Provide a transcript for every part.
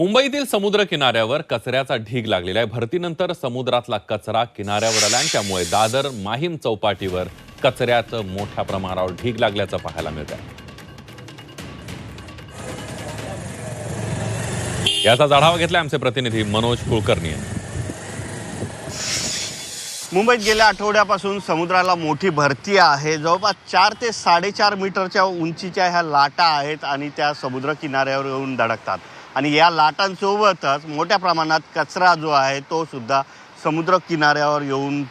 मुंबईतील समुद्र किनाऱ्यावर कचऱ्याचा ढीग लागलेला आहे. भरतीनंतर समुद्रातला कचरा किनाऱ्यावर आला आणि त्यामुळे दादर माहीम चौपाटीवर कचऱ्याचं मोठ्या प्रमाणावर ढीग लागल्याचं पाहायला मिळत आहे याचा आढावा घेतला आमचे प्रतिनिधी मनोज कुलकर्णी यांनी. मुंबईत गेल्या आठवड्यापासून समुद्राला मोठी भरती आहे. जवळपास चार ते साडेचार मीटरच्या उंचीच्या ह्या लाटा आहेत आणि त्या समुद्र किनाऱ्यावर येऊन धडकतात. आणि या लाटांसोबतच मोठ्या प्रमाणात कचरा जो आहे तो सुद्धा समुद्र किनाऱ्यावर येऊन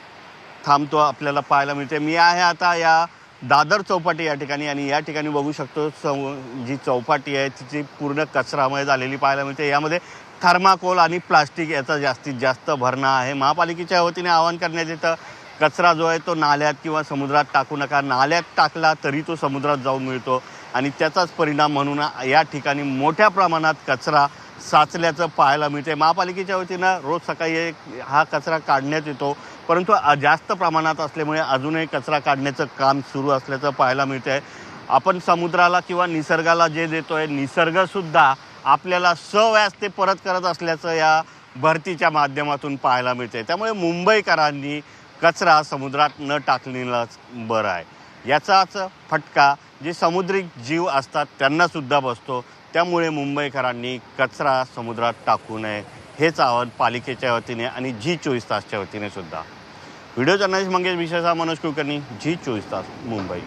थांबतो आपल्याला पाहायला मिळते. मी आहे आता या दादर चौपाटी या ठिकाणी आणि या ठिकाणी बघू शकतो सम जी चौपाटी आहे तिची पूर्ण कचरामुळे झालेली पाहायला मिळते. यामध्ये थर्माकोल आणि प्लास्टिक याचा जास्तीत जास्त भरणा आहे. महापालिकेच्या वतीने आवाहन करण्यात येतं कचरा जो आहे तो नाल्यात किंवा समुद्रात टाकू नका. नाल्यात टाकला तरी तो समुद्रात जाऊन मिळतो. आणि त्याचाच परिणाम म्हणून या ठिकाणी मोठ्या प्रमाणात कचरा साचल्याचं पाहायला मिळते महापालिकेच्या वतीनं रोज सकाळी एक हा कचरा काढण्यात येतो. परंतु जास्त प्रमाणात असल्यामुळे अजूनही कचरा काढण्याचं काम सुरू असल्याचं पाहायला मिळतं आहे आपण समुद्राला किंवा निसर्गाला जे देतो आहे निसर्गसुद्धा आपल्याला सव्यास ते परत करत असल्याचं या भरतीच्या माध्यमातून पाहायला मिळते त्यामुळे मुंबईकरांनी कचरा समुद्रात न टाकलेलाच बरं आहे. याचाच फटका जे समुद्री जीव असतात त्यांनासुद्धा बसतो. त्यामुळे मुंबईकरांनी कचरा समुद्रात टाकू नये. हेच आवाहन पालिकेच्या वतीने आणि जी चोवीस तासच्या वतीने सुद्धा. व्हिडिओ जर्नलिस्ट मंगेश विशेषा मनोज कुलकर्णी जी चोवीस तास मुंबई.